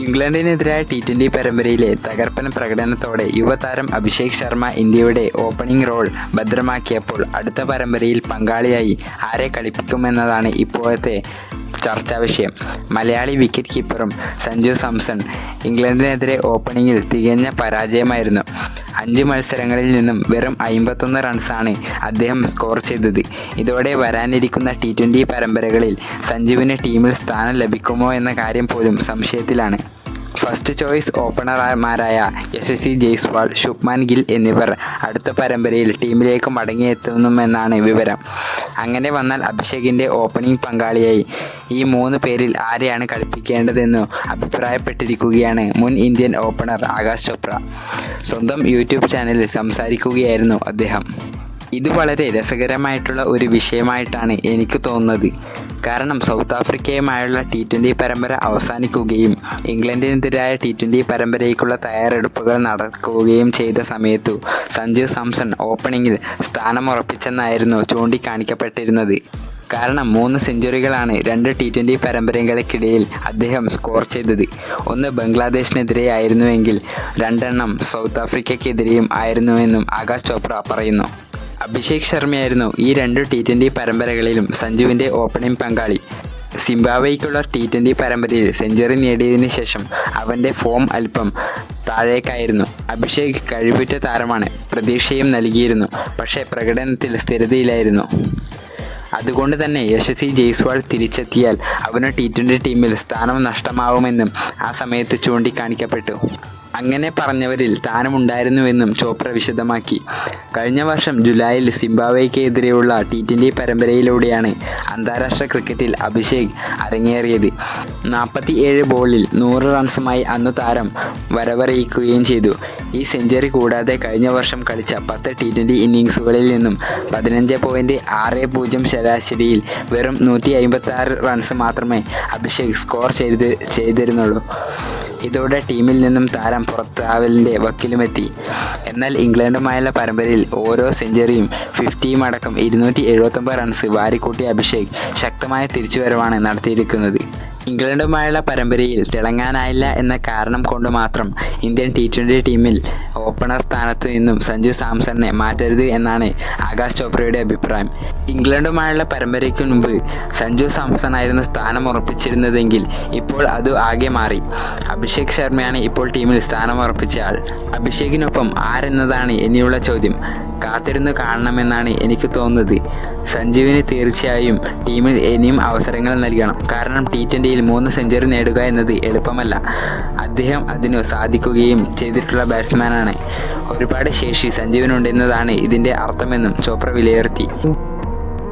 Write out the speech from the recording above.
ഇംഗ്ലണ്ടിനെതിരായ T twenty പരമ്പരയിലെ തകർപ്പൻ പ്രകടനത്തോടെ യുവതാരം അഭിഷേക് ശർമ്മ ഇന്ത്യയുടെ ഓപ്പണിംഗ് റോൾ ഭദ്രമാക്കിയപ്പോൾ അടുത്ത പരമ്പരയിൽ പങ്കാളിയായി ആരെ കളിപ്പിക്കുമെന്നതാണ് ഇപ്പോഴത്തെ ചർച്ചാ വിഷയം. മലയാളി വിക്കറ്റ് കീപ്പറും സഞ്ജു സാംസൺ ഇംഗ്ലണ്ടിനെതിരെ ഓപ്പണിങ്ങിൽ തികഞ്ഞ പരാജയമായിരുന്നു. അഞ്ച് മത്സരങ്ങളിൽ നിന്നും വെറും അമ്പത്തൊന്ന് റൺസാണ് അദ്ദേഹം സ്കോർ ചെയ്തത്. ഇതോടെ വരാനിരിക്കുന്ന ടി ട്വന്റി പരമ്പരകളിൽ സഞ്ജുവിന് ടീമിൽ സ്ഥാനം ലഭിക്കുമോ എന്ന കാര്യം പോലും സംശയത്തിലാണ്. ഫസ്റ്റ് ചോയ്സ് ഓപ്പണർമാരായ യശസ്വി ജയ്സ്വാൾ ശുഭ്മാൻ ഗിൽ എന്നിവർ അടുത്ത പരമ്പരയിൽ ടീമിലേക്ക് മടങ്ങിയെത്തുന്നുമെന്നാണ് വിവരം. അങ്ങനെ വന്നാൽ അഭിഷേകിന്റെ ഓപ്പണിംഗ് പങ്കാളിയായി. ഈ മൂന്ന് പേരിൽ ആരെയാണ് കളിപ്പിക്കേണ്ടതെന്നു അഭിപ്രായപ്പെട്ടിരിക്കുകയാണ് മുൻ ഇന്ത്യൻ ഓപ്പണർ ആകാശ് ചോപ്ര. സ്വന്തം യൂട്യൂബ് ചാനലിൽ സംസാരിക്കുകയായിരുന്നു അദ്ദേഹം. ഇത് വളരെ രസകരമായിട്ടുള്ള ഒരു വിഷയമായിട്ടാണ് എനിക്ക് തോന്നുന്നത്. കാരണം സൗത്ത് ആഫ്രിക്കയുമായുള്ള ടി ട്വന്റി പരമ്പര അവസാനിക്കുകയും ഇംഗ്ലണ്ടിനെതിരായ ടി ട്വന്റി പരമ്പരയ്ക്കുള്ള തയ്യാറെടുപ്പുകൾ നടക്കുകയും ചെയ്ത സമയത്തു സഞ്ജു സാംസൺ ഓപ്പണിങ്ങിൽ സ്ഥാനമുറപ്പിച്ചെന്നായിരുന്നു ചൂണ്ടിക്കാണിക്കപ്പെട്ടിരുന്നത്. കാരണം മൂന്ന് സെഞ്ചുറികളാണ് രണ്ട് ടി ട്വന്റി പരമ്പരകൾക്കിടയിൽ അദ്ദേഹം സ്കോർ ചെയ്തത്. ഒന്ന് ബംഗ്ലാദേശിനെതിരെ ആയിരുന്നുവെങ്കിൽ രണ്ടെണ്ണം സൗത്ത് ആഫ്രിക്കയ്ക്കെതിരെയും ആയിരുന്നുവെന്നും ആകാശ് ചോപ്ര പറയുന്നു. അഭിഷേക് ശർമ്മയായിരുന്നു ഈ രണ്ട് ടി ട്വന്റി പരമ്പരകളിലും സഞ്ജുവിന്റെ ഓപ്പണിംഗ് പങ്കാളി. സിംബാബ്വേക്കുള്ള ടി ട്വന്റി പരമ്പരയിൽ സെഞ്ചുറി നേടിയതിനു ശേഷം അവന്റെ ഫോം അല്പം താഴേക്കായിരുന്നു. അഭിഷേക് കഴിവുറ്റ താരമാണ് പ്രതീക്ഷയും നൽകിയിരുന്നു പക്ഷേ പ്രകടനത്തിൽ സ്ഥിരതയിലായിരുന്നു അതുകൊണ്ട് തന്നെ യശസ്വി ജയ്സ്വാൾ തിരിച്ചെത്തിയാൽ അവന് ടി ട്വന്റി ടീമിൽ സ്ഥാനം നഷ്ടമാവുമെന്നും ആ സമയത്ത് ചൂണ്ടിക്കാണിക്കപ്പെട്ടു. അങ്ങനെ പറഞ്ഞവരിൽ താനുമുണ്ടായിരുന്നുവെന്നും ചോപ്ര വിശദമാക്കി. കഴിഞ്ഞ വർഷം ജൂലൈയിൽ സിംബാബ്വേക്കെതിരെയുള്ള ടി ട്വന്റി പരമ്പരയിലൂടെയാണ് അന്താരാഷ്ട്ര ക്രിക്കറ്റിൽ അഭിഷേക് അരങ്ങേറിയത്. നാൽപ്പത്തി ഏഴ് ബോളിൽ നൂറ് റൺസുമായി അന്ന് താരം വരവറിയിക്കുകയും ചെയ്തു. ഈ സെഞ്ചുറി കൂടാതെ കഴിഞ്ഞ വർഷം കളിച്ച പത്ത് ടി ട്വന്റി ഇന്നിങ്സുകളിൽ നിന്നും പതിനഞ്ച് പോയിന്റ് ആറ് പൂജ്യം ശരാശരിയിൽ വെറും നൂറ്റി അമ്പത്തി ആറ് റൺസ് മാത്രമേ അഭിഷേക് സ്കോർ ചെയ്ത് ചെയ്തിരുന്നുള്ളൂ. ഇതോടെ ടീമിൽ നിന്നും താരം പുറത്താവലിന്റെ വക്കിലുമെത്തി. എന്നാൽ ഇംഗ്ലണ്ടുമായുള്ള പരമ്പരയിൽ ഓരോ സെഞ്ചുറിയും ഫിഫ്റ്റിയും അടക്കം ഇരുന്നൂറ്റി എഴുപത്തൊമ്പത് റൺസ് വാരിക്കൂട്ടിയ അഭിഷേക് ശക്തമായ തിരിച്ചുവരവാണ് നടത്തിയിരിക്കുന്നത്. ഇംഗ്ലണ്ടുമായുള്ള പരമ്പരയിൽ തിളങ്ങാനായില്ല എന്ന കാരണം കൊണ്ട് മാത്രം ഇന്ത്യൻ ടി ട്വന്റി ടീമിൽ ഓപ്പണർ സ്ഥാനത്ത് നിന്നും സഞ്ജു സാംസണിനെ മാറ്റരുത് എന്നാണ് ആകാശ് ചോപ്രയുടെ അഭിപ്രായം. ഇംഗ്ലണ്ടുമായുള്ള പരമ്പരയ്ക്ക് മുമ്പ് സഞ്ജു സാംസൺ ആയിരുന്നു സ്ഥാനം ഉറപ്പിച്ചിരുന്നതെങ്കിൽ ഇപ്പോൾ അത് ആകെ മാറി. അഭിഷേക് ശർമ്മയാണ് ഇപ്പോൾ ടീമിൽ സ്ഥാനം ഉറപ്പിച്ച ആൾ. അഭിഷേകിനൊപ്പം ആരെന്നതാണ് ഇനിയുള്ള ചോദ്യം. കാത്തിരുന്ന് കാണണമെന്നാണ് എനിക്ക് തോന്നുന്നത്. സഞ്ജുവിന് തീർച്ചയായും ടീമിൽ ഇനിയും അവസരങ്ങൾ നൽകണം. കാരണം ടി ട്വന്റിയിൽ മൂന്ന് സെഞ്ചുറി നേടുക എന്നത് എളുപ്പമല്ല. അദ്ദേഹം അതിനു സാധിക്കുകയും ചെയ്തിട്ടുള്ള ബാറ്റ്സ്മാനാണ് ഒരുപാട് ശേഷി സഞ്ജുവിനുണ്ടെന്നതാണ് ഇതിന്റെ അർത്ഥമെന്നും ചോപ്ര വിലയിരുത്തി.